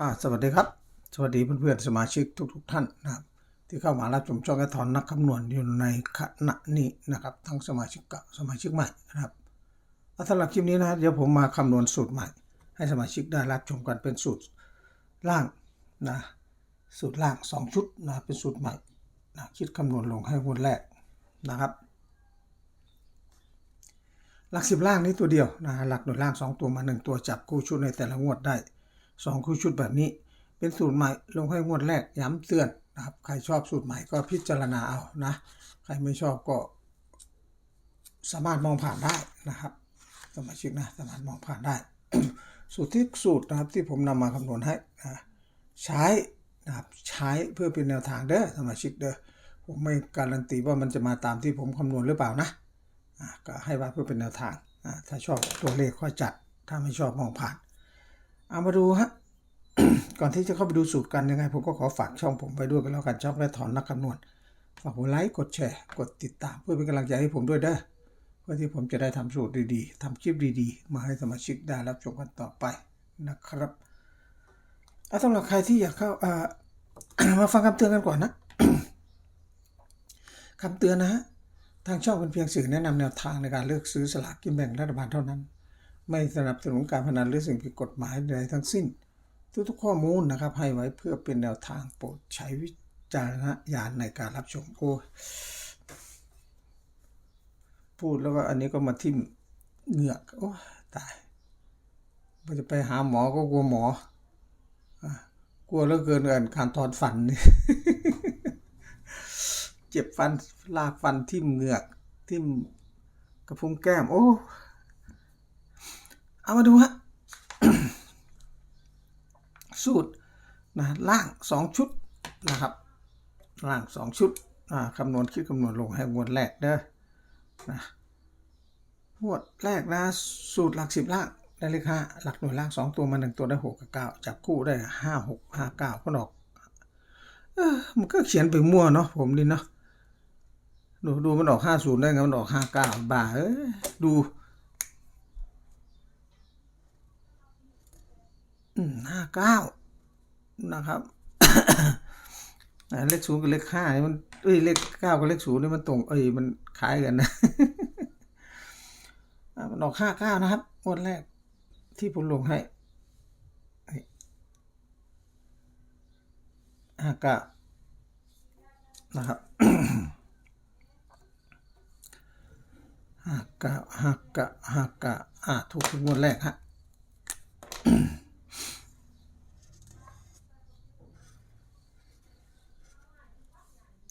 อ่าสวัสดีครับ สวัสดีเพื่อนๆสมาชิกทุกๆท่านนะครับ ที่เข้ามารับชมช่องกระถอนนักคำนวณอยู่ในขณะนี้นะครับ ทั้งสมาชิกเก่าสมาชิกใหม่นะครับอะสำหรับคลิปนี้นะเดี๋ยวผมมาคำนวณสูตรใหม่ ให้สมาชิกได้รับชมกันเป็นสูตรล่างนะสูตรล่าง 2 ชุดนะเป็นสูตรใหม่นะคิดคำนวณลงให้งวดแรกนะครับ หลักสิบล่างนี้ตัวเดียวนะหลักหน่วยล่าง 2 ตัวมา 1 ตัวจับคู่ชุดในแต่ละงวดได้ 2 คู่ชุดแบบนี้ เป็นสูตรใหม่ลงให้งวดแรกย้ำเตือนนะครับ ใครชอบสูตรใหม่ก็พิจารณาเอานะ ใครไม่ชอบก็สามารถมองผ่านได้นะครับ สมาชิกนะสามารถมองผ่านได้ สูตรที่สูตรนะครับที่ผมนำมาคำนวณให้นะใช้นะครับใช้เพื่อเป็นแนวทางเด้อสมาชิกเด้อผมไม่การันตีว่ามันจะมาตามที่ผมคำนวณหรือเปล่านะก็ให้ว่าเพื่อเป็นแนวทางถ้าชอบตัวเลขค่อยจัดถ้าไม่ชอบมองผ่าน เอามาดูฮะ ก่อนที่จะเข้าไปดูสูตรกันยังไง ผมก็ขอฝากช่องผมไปด้วยกันแล้วกันช่องแม่ถอนนักคำนวณ ฝากกดไลค์ กดแชร์ กดติดตาม เพื่อเป็นกำลังใจให้ผมด้วยเด้อเพื่อที่ผมจะได้ทำสูตรดีๆทำคลิปดีๆ มาให้สมาชิกได้รับชมกันต่อไปนะครับเอาสำหรับใครที่อยากเข้าอ่ามาฟังคำเตือนกันก่อนนะคำเตือนนะฮะ ทางช่องเป็นเพียงสื่อแนะนำแนวทางในการเลือกซื้อสลากกินแบ่งรัฐบาลเท่านั้น ไม่สนับสนุนการพนันหรือสิ่งผิดกฎหมายใดทั้งสิ้น ทุกๆข้อมูลนะครับ ให้ไว้เพื่อเป็นแนวทางโปรดใช้วิจารณญาณในการรับชมโอ้พูดแล้วก็อันนี้ก็มาทิ่มเหงือกโอ้ตายพอจะไปหาหมอก็กลัวหมอกลัวเหลือเกินกันการถอนฟันนี่เจ็บฟันลากฟันทิ่มเหงือก ทิ่มกระพุ้งแก้ม โอ้ เอามาดูฮะสูตรนะล่างสองชุดนะครับ ล่างสองชุดคำนวณคิดคำนวณลงให้งวดแรกเด้อนะงวดแรกนะสูตรหลักสิบล่างได้เลขห้าหลักหน่วยล่างสองตัวมาหนึ่งตัวได้หกกับเก้าจับคู่ได้ห้าหกห้าเก้าก็ออกเออมันก็เขียนไปมั่วเนาะผมดิเนาะดูดูมันออกห้าศูนย์ได้ไงมันออกห้าเก้าบาเอ้ยดู ห้าเก้านะครับเลขศูนย์กับเลขห้านี่มันเอ้ยเลขเก้ากับเลขศูนย์นี่มันตรงเอ้ยมันคล้ายกันนะมันออกห้าเก้านะครับงวดแรกที่ผมลงให้ห้าเก้านะครับห้าเก้าห้าเก้าห้าเก้าอ่าถูกทุกงวดแรกฮะ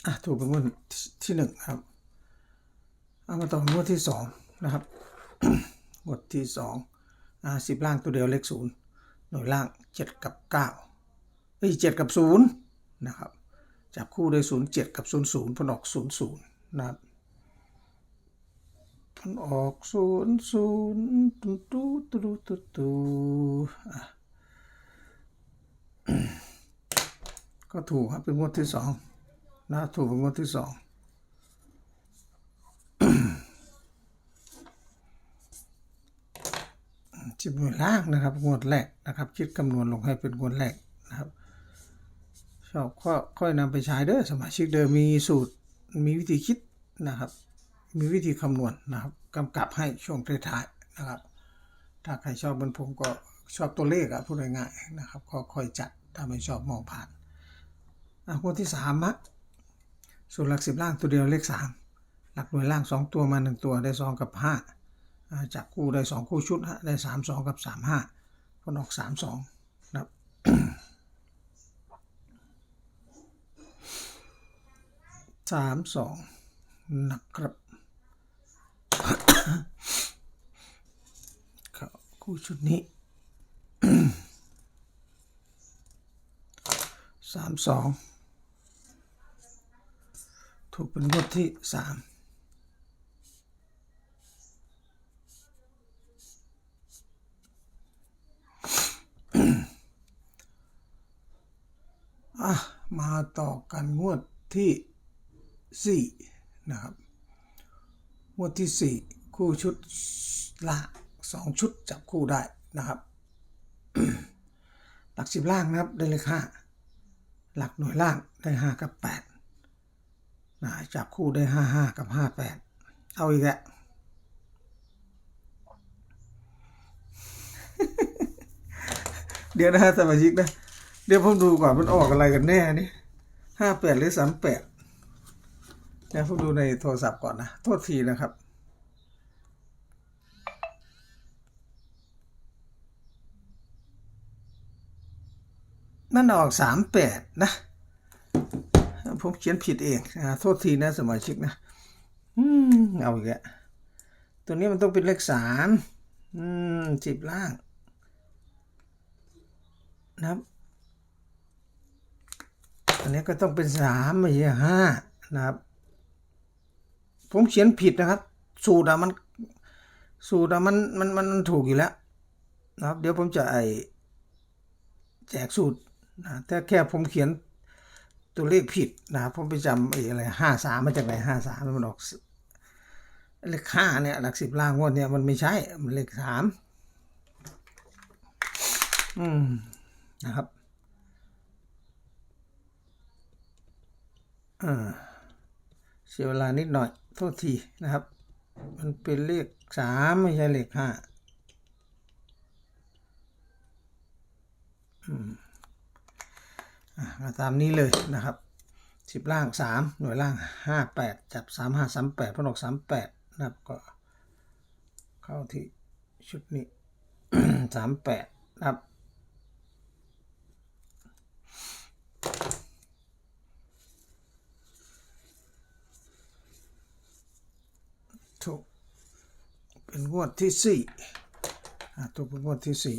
อะ ถูกเป็นงวดที่หนึ่งครับ เอามาต่องวดที่สองนะครับงวดที่สองอ่าสิบล่างตัวเดียวเลขศูนย์หน่วยล่างเจ็ดกับเก้าเอ้ยเจ็ดกับศูนย์นะครับ จับคู่ได้ศูนย์เจ็ดกับศูนย์ศูนย์พนออกศูนย์ศูนย์นะครับมันออกศูนย์ศูนย์ตูตูตูตูตูอะก็ถูกครับเป็นงวดที่สอง นะถูกเป็นงวดที่สองจิบหน่วยล่างนะครับ งวดแรกนะครับ คิดคำนวณลงให้เป็นงวดแรกนะครับ ชอบก็ค่อยนำไปใช้เด้อสมาชิกเดิมมีสูตรมีวิธีคิดนะครับ มีวิธีคำนวณนะครับกำกับให้ช่วงท้ายๆนะครับ ถ้าใครชอบมันผมก็ชอบตัวเลขอะพูดง่ายๆนะครับก็ค่อยจัดถ้าไม่ชอบมองผ่านอะงวดที่สามอะ ส่วนหลักสิบล่างตัวเดียวเลขสามหลักหน่วยล่างสองตัวมาหนึ่งตัวได้สองกับห้าอ่าจับคู่ได้สองคู่ชุดฮะได้สามสองกับสามห้าผลออกสามสองนะครับสามสองนะครับครับคู่ชุดนี้สามสอง ถูกเป็นงวดที่สามอะมาต่อกันงวดที่สี่นะครับ งวดที่สี่คู่ชุดละสองชุดจับคู่ได้นะครับ หลักสิบล่างนะครับได้เลขห้าหลักหน่วยล่างได้ห้ากับแปด นะจับคู่ได้ห้าห้ากับห้าแปดเอาอีกแล้วเดี๋ยวนะฮะสมาชิกนะ เดี๋ยวผมดูก่อนมันออกอะไรกันแน่นี่ห้าแปดหรือสามแปดเดี๋ยวผมดูในโทรศัพท์ก่อนนะ โทษทีนะครับมันออกสามแปดนะ ผมเขียนผิดเองนะโทษทีนะสมาชิกนะ อืม เอาอีกแล้วตัวนี้มันต้องเป็นเลขสามอืมสิบล่าง นะครับ อันนี้ก็ต้องเป็นสามไม่ใช่ห้านะครับ ผมเขียนผิดนะครับ สูตรอะมัน สูตรอะมันมันมันมันถูกอยู่แล้ว นะครับ เดี๋ยวผมจะไอแจกสูตรนะแต่แค่ผมเขียน ตัวเลขผิดนะครับผมไปจำไอ้อะไรห้าสามมาจากไหนห้าสามมันออกเลขห้าเนี่ยหลักสิบล่างวดเนี่ยมันไม่ใช่ มันเลขสามอืมนะครับอ่าเสียเวลานิดหน่อย โทษทีนะครับ มันเป็นเลขสามไม่ใช่เลขห้าอืมอะมา ตามนี้เลยนะครับสิบล่างสามหน่วยล่างห้าแปดจับสามห้าสามแปดพนกสามแปดนะครับก็เข้าที่ชุดนี้สามแปดนะครับ ถูก เป็นงวดที่สี่ถูกเป็นงวดที่สี่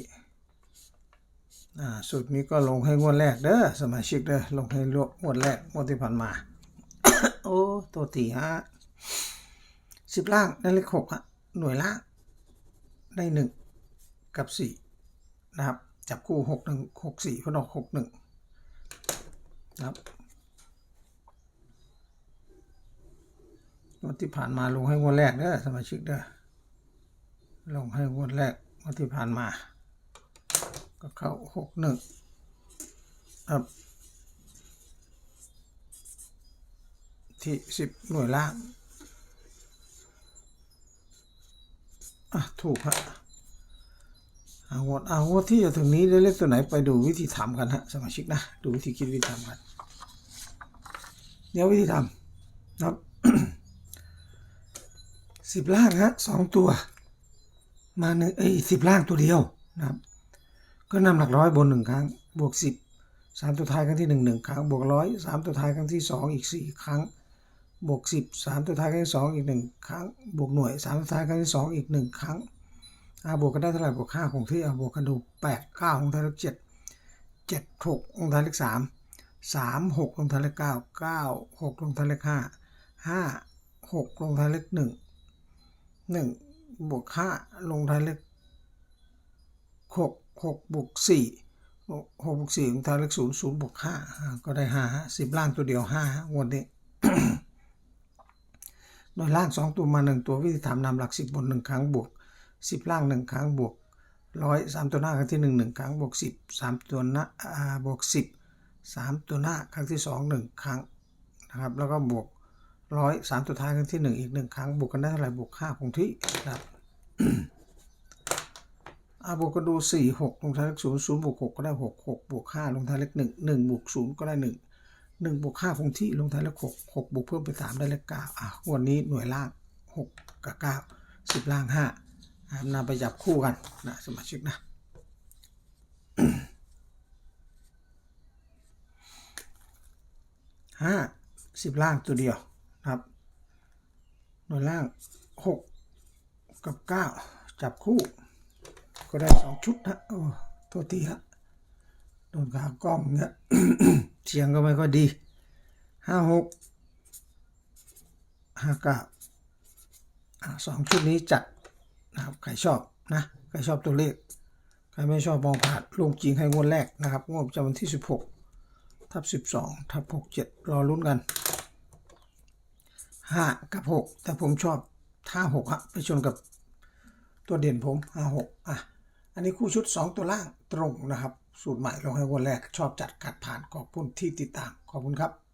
อ่าสูตรนี้ก็ลงให้งวดแรกเด้อสมาชิกเด้อลงให้ลวกงวดแรกงวดที่ผ่านมา โอ้ตัวตีฮะสิบล่างได้เลขหกอะหน่วยล่างได้หนึ่งกับสี่นะครับ จับคู่หกหนึ่งหกสี่พนอกหกหนึ่งนะครับงวดที่ผ่านมาลงให้งวดแรกเด้อสมาชิกเด้อลงให้งวดแรกงวดที่ผ่านมา ก็เข้าหกหนึ่งครับ ที่สิบหน่วยล่าง อะ ถูกฮะเอางวดเอางวดที่จะถึงนี้ได้เลขตัวไหนไปดูวิธีทำกันฮะสมาชิกนะ ดูวิธีคิดวิธีทำกันเดี๋ยววิธีทำนะครับสิบล่างฮะสองตัว มาหนึ่งเอ้ยสิบล่างตัวเดียวนะครับ ก็นำหลักร้อยบนหนึ่งครั้ง บวกสิบสามตัวท้ายครั้งที่หนึ่งหนึ่งครั้ง บวกร้อยสามตัวท้ายครั้งที่สองอีกสี่ครั้ง บวกสิบสามตัวท้ายครั้งที่สองอีกหนึ่งครั้ง บวกหน่วยสามตัวท้ายครั้งที่สองอีกหนึ่งครั้งอาบวกกันได้เท่าไหร่บวกห้าของที่อาบวกกันดูแปดเก้าของท้ายเลขเจ็ดเจ็ดหกองท้ายเลขสามสามหกลงท้ายเลขเก้าเก้าหกลงท้ายเลขห้าห้าหกลงท้ายเลขหนึ่งหนึ่งบวกห้าลงท้ายเลขหก หกบวกสี่หกบวกสี่ลงท้ายเลขศูนย์ศูนย์บวกห้าก็ได้ห้าสิบล่างตัวเดียวห้าฮะงวดนี้โดยล่างสองตัวมาหนึ่งตัววิธีถามนำหลักสิบบนหนึ่งครั้งบวกสิบล่างหนึ่งครั้งบวกร้อยสามตัวหน้าครั้งที่หนึ่งหนึ่งครั้งบวกสิบสามตัวหน้าอ่าบวกสิบสามตัวหน้าครั้งที่สองหนึ่งครั้งนะครับแล้วก็บวกร้อยสามตัวท้ายครั้งที่หนึ่งอีกหนึ่งครั้งบวกกันได้เท่าไหร่บวกห้าคงที่นะครับ อาบวกก็ดูสี่หกลงท้ายเลขศูนย์ศูนย์บวกหกก็ได้หกหกบวกห้าลงท้ายเลขหนึ่งหนึ่งบวกศูนย์ก็ได้หนึ่งหนึ่งบวกห้าคงที่ลงท้ายเลขหกหกบวกเพิ่มไปสามได้เลขเก้าอะวันนี้หน่วยล่างหกกับเก้าสิบล่างห้าอะนำไปจับคู่กันนะสมาชิกนะห้าสิบล่างตัวเดียวนะครับ หน่วยล่างหกกับเก้าจับคู่ ก็ได้สองชุดนะโอ้ตัวทีฮะโดนขากล้องเนี่ยเสียงก็ไม่ค่อยดีห้าหกห้าเก้าสองชุดนี้จัดนะครับใครชอบนะใครชอบตัวเลขใครไม่ชอบมองผ่านลงจริงให้งวดแรกนะครับงวดประจำวันที่สิบหกทับสิบสองทับหกเจ็ดรอลุ้นกันห้ากับหกแต่ผมชอบท่าหกฮะไปชนกับ ตัวเด่นผมห้าหกอะ อันนี้คู่ชุดสองตัวล่างตรงนะครับ สูตรใหม่ลงให้วันแรกชอบจัดกัดผ่านขอบคุณที่ติดตามขอบคุณครับ